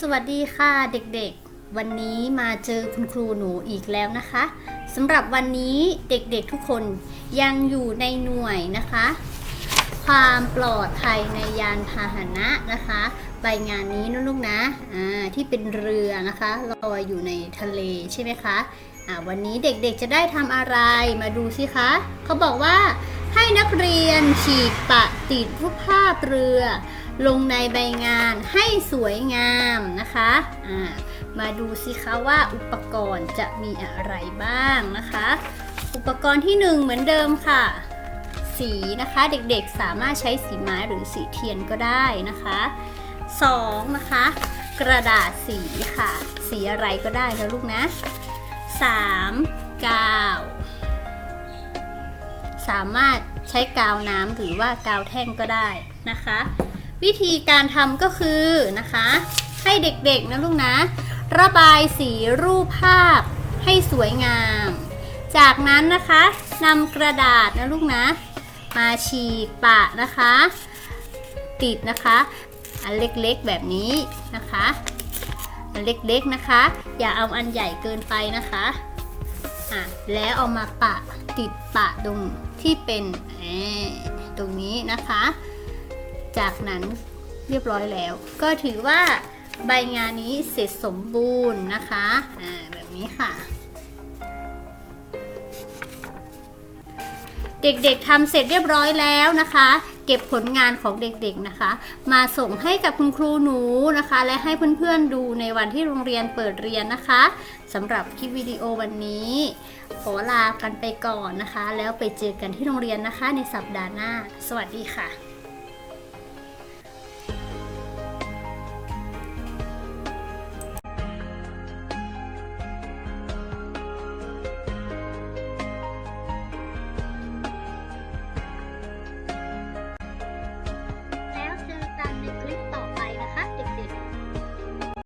สวัสดีค่ะเด็กๆ วันนี้มาเจอคุณครูหนูอีกแล้วนะคะสำหรับวันนี้เด็กๆทุกคนยังอยู่ในหน่วยนะคะ ความปลอดภัยในยานพาหนะนะคะใบงานนี้นะลูกนะอ่าที่เป็นเรือนะคะลอยอยู่ในทะเลใช่ไหมคะอ่าวันนี้เด็กๆจะได้ทำอะไรมาดูสิคะเขาบอกว่าให้นักเรียนฉีกปะติดรูปภาพเรือ ลงในใบงานให้สวยงามนะคะอ่ามาดูสิคะว่าอุปกรณ์จะมีอะไรบ้างนะคะ อุปกรณ์ที่หนึ่งเหมือนเดิมค่ะ สีนะคะเด็กๆสามารถใช้สีไม้หรือสีเทียนก็ได้นะคะสองนะคะกระดาษสีค่ะ สีอะไรก็ได้นะลูกนะสามกาว สามารถใช้กาวน้ำหรือว่ากาวแท่งก็ได้นะคะ วิธีการทำก็คือนะคะ ให้เด็กๆนะลูกนะ ระบายสีรูปภาพให้สวยงาม จากนั้นนะคะนำกระดาษนะลูกนะ มาฉีกปะนะคะ ติดนะคะ อันเล็กๆแบบนี้นะคะ อันเล็กๆนะคะ อย่าเอาอันใหญ่เกินไปนะคะอะแล้วเอามาปะติดปะตรงที่เป็นตรงนี้นะคะ จากนั้นเรียบร้อยแล้ว ก็ถือว่าใบงานนี้เสร็จสมบูรณ์นะคะอ่าแบบนี้ค่ะ เด็กๆทำเสร็จเรียบร้อยแล้วนะคะ เก็บผลงานของเด็กๆนะคะ มาส่งให้กับคุณครูหนูนะคะ และให้เพื่อนๆดูในวันที่โรงเรียนเปิดเรียนนะคะสำหรับคลิปวิดีโอวันนี้ขอลากันไปก่อนนะคะ แล้วไปเจอกันที่โรงเรียนนะคะในสัปดาห์หน้า สวัสดีค่ะ